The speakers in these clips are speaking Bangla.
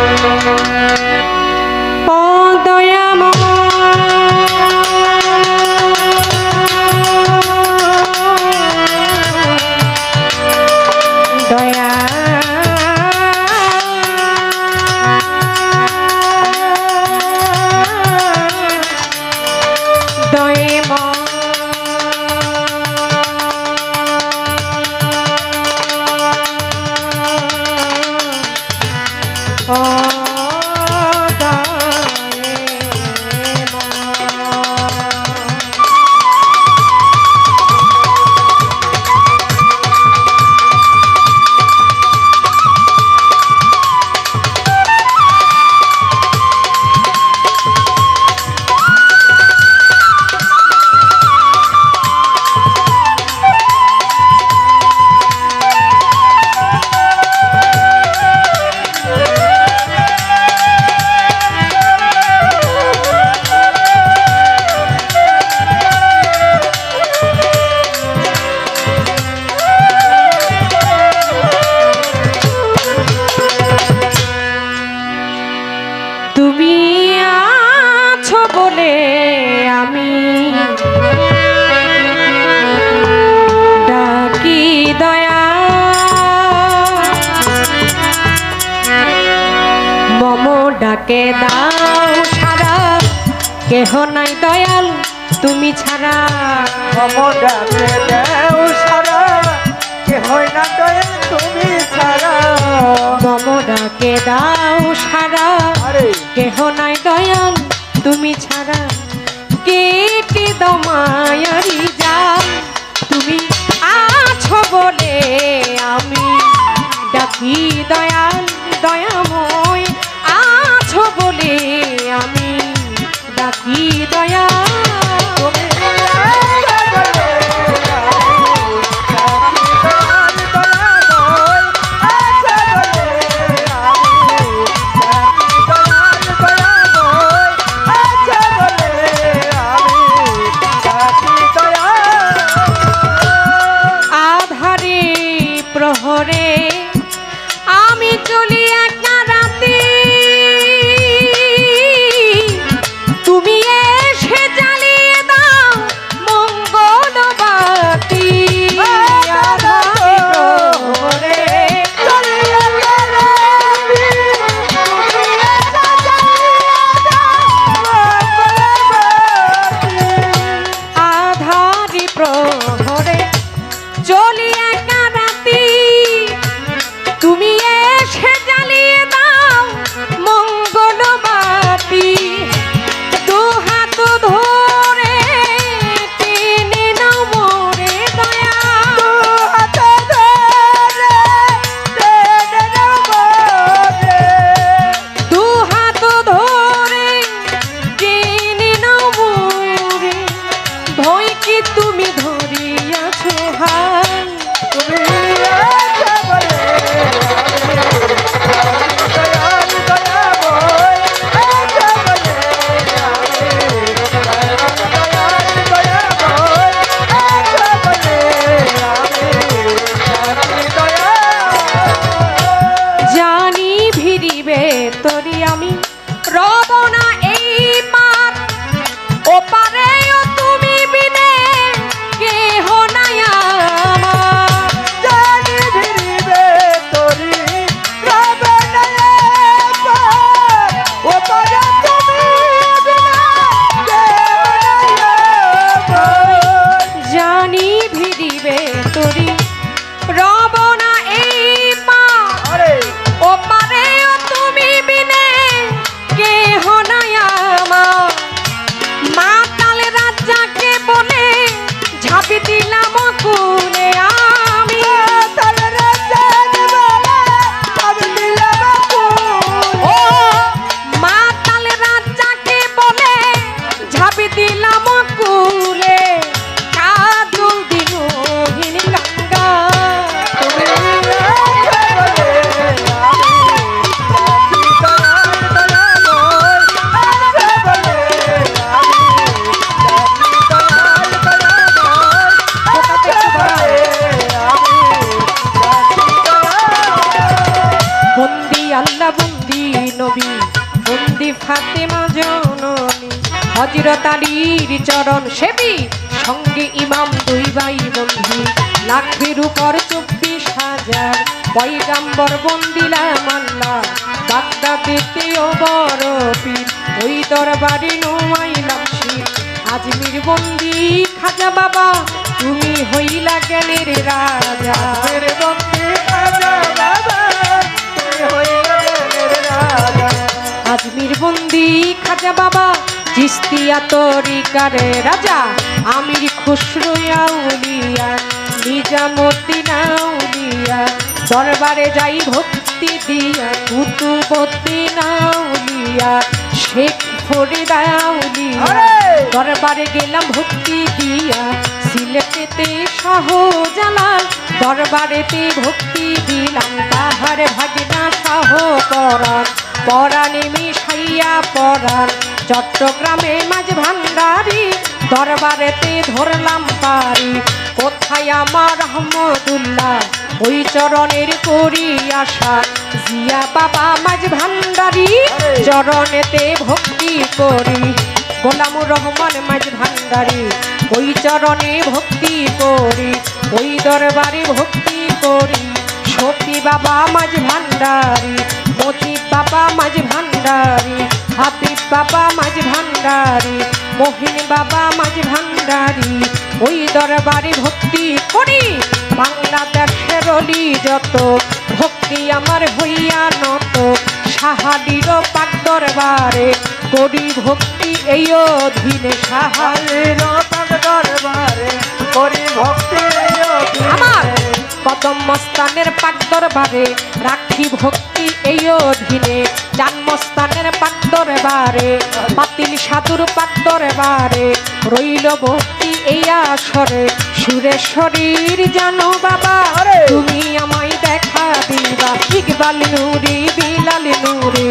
ও ডাকে দাও সারা। কেহ নাই দয়াল তুমি ছাড়া। মমডাকে দেও সারা। কে হয় না দয়া তুমি ছাড়া। মম ডাকে দাও সারা। কেহ নাই দয়াল তুমি ছাড়া। কেটে দমায়ারি যাও আমি রব না এই পার তুমি বিনে কেহ নাই জানি ভিড়িবে তরি রব ফাতেমা জননী হজরত আলীর চরণ সেবি, সঙ্গে ইমাম দুই ভাই বন্ধু। লাখের উপর চব্বিশ হাজার পয়গাম্বর বন্দিলা মাল্লা বাগদাদেতে ও বড় পীর ওই দরবারে নোমাইলাম শির আজমির বন্দি খাজা বাবা, তুমি হইলা জ্ঞানের রাজা। বন্দে খাজা বাবা আজমির বন্দি খাজা বাবা চিস্তিয়া তরিকারে রাজা। আমির খুসরু আউলিয়া দরবারে যাই ভক্তি দিয়া কুতুবতী নাউলিয়া শেখ ফরিদা আউলিয়া। দরবারে গেলাম ভক্তি দিয়া সিলেটেতে শাহজালাল। দরবারেতে ভক্তি দিলাম তাহার ভাগনা শাহ পরাণ পরাণে মিশাইয়া পরাণ চট্টগ্রামে মাঝ ভান্ডারি দরবারেতে ধরলাম পারি। কোথায় আমার রহমদুল্লাহ ওই চরণের করি আশা। জিয়া বাবা মাঝ ভান্ডারি চরণেতে ভক্তি করি। গোলামুর রহমান মাঝ ভান্ডারি ওই চরণে ভক্তি করি। ওই দরবারে ভক্তি করি। সতী বাবা মাঝ ভান্ডারি মজিব বাবা মাঝ ভান্ডারি হাবিব বাবা মাঝ ভান্ডারি, মোহিন বাবা মাঝ ভান্ডারি, ওই দরবারে ভক্তি করি। বাংলাদেশের অলি যত, ভক্তি আমার হইয়া নত। সাহাডির পাক দরবারে করি ভক্তি এই অধীনে। সাহা হালির পাক দরবারে করি ভক্তি আমার কদম মস্তানের পাক দরবারে রাখি ভক্তি এই অধীনে। জন্মস্থানের পাক দরবারে বাতিল সাধুর পাক দরবারে রইল ভক্তি এই আসরে। সুরেশ্বরীর জানো বাবা! তুমি আমায় দেখা দিবা। ইকবাল নুরি বিলাল নুরি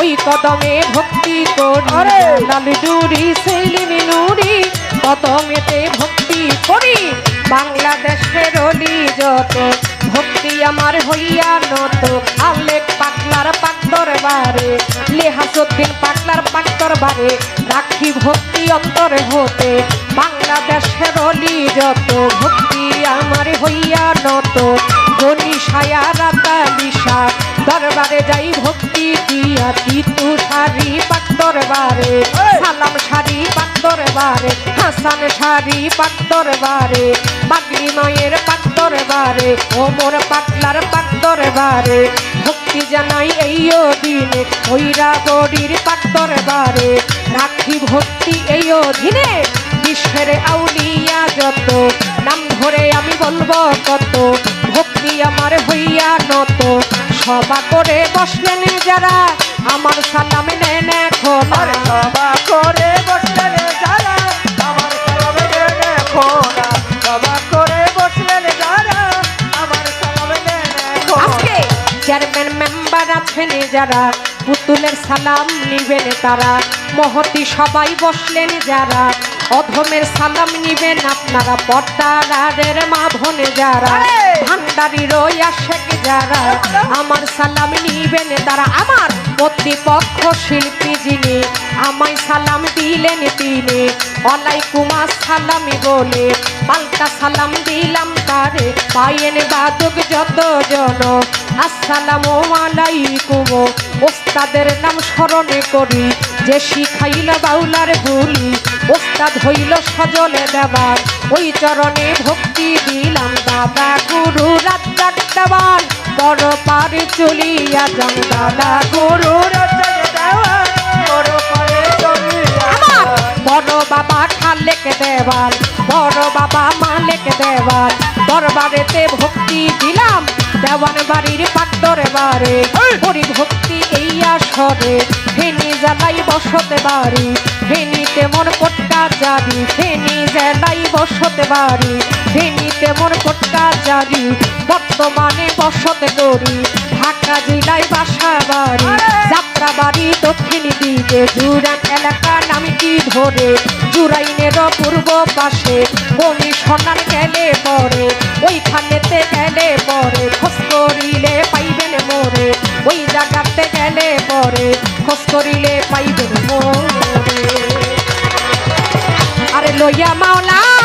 ওই কদমে ভক্তি করি! লাল ডুরি সেলিম নুরি কদমেতে ভক্তি করি। বাংলাদেশের অলি যত ভক্তি আমার হইয়া নত। আলেক পাকলার পাক দরবারে লেহাসুদ্দিন পাকলার পাক দরবারে রাখি ভক্তি অন্তরে হতে। বাংলাদেশের অলি যত ভক্তি আমার হইয়া নত। গনি সায়া রাতালিশা দরবারে যাই ভক্তি দিয়া তিতু সারি পাক দরবারে সালাম সারি পাক দরবারে হাসান সারি পাক দরবারে পাগলি মায়ের পাক দরবারে ওমর পাকলার পাক দরবারে ভক্তি জানাই এই দিনে ওইরা বড়ির পাক দরবারে রাখি ভক্তি এই দিনে বিশ্বের আউলিয়া যত নাম ধরে আমি বলব কত ভক্তি আমার হইয়া নত সভা করে বসলেন যারা আমার সালাম নেন এখন সভা করে বসলেন যারা আমার সালামে করে বসলেন যারা আমার সালামে দেখো আজকে চেয়ারম্যান মেম্বার আছেন যারা পুতুলের সালাম নিবেন তারা। মহতি সবাই বসলেন যারা অধমের সালাম নিবেন আপনারা। পর্দারের মা ভনে যারা। ভান্ডারি রইয়া শেখ যারা, আমার সালাম নিবেন তারা। আমার প্রতিপক্ষ শিল্পী যিনি, আমায় সালাম দিলেন তিনি। ওয়ালাইকুম আসসালামি বলে, পাল্টা সালাম দিলাম তারে। পায়েন বাদক যত জন, আসসালামু আলাইকুম। ওস্তাদের নাম স্মরণে করি যে শিখাইল বাউলার ভুলি ওস্তাদ হইল সজলে দেবার ওই চরণে ভক্তি দিলাম দাদা গুরু রাজ্জাক দেওয়ান। বড় পারে চলিয়া যান দাদা গুরু রাজ্জাক দেওয়ান, বড় করে চলিয়া বড় বাবা খালেক দেওয়াল বড় বাবা মালেক দেওয়াল দরবারেতে ভক্তি দিলাম দেওয়ান বাড়ির পাক দরবারে। হরি ভক্তি এই আসরে ফেনি জ্বালাই বসতে বাড়ি ফেনিতে মন কটকা জারি ফেনি জ্বালাই বসতে বাড়ি ফেনিতে মন কটকা জারি বর্তমানে বসতে করি। ঢাকা জেলায় বাসা বাড়ি যাত্রা বাড়ি দক্ষিণ দিকে। জুরান এলাকা নামটি ধরে? জুরাইনের পূর্ব পাশে কমিশনার গেলে পরে, ওইখানেতে গেলে পরে, খোঁজ করিলে পাইবেন মোরে, ওই জায়গাতে গেলে পরে, খোঁজ করিলে পাইবেন মোরে। আরে লইয়া মাওলার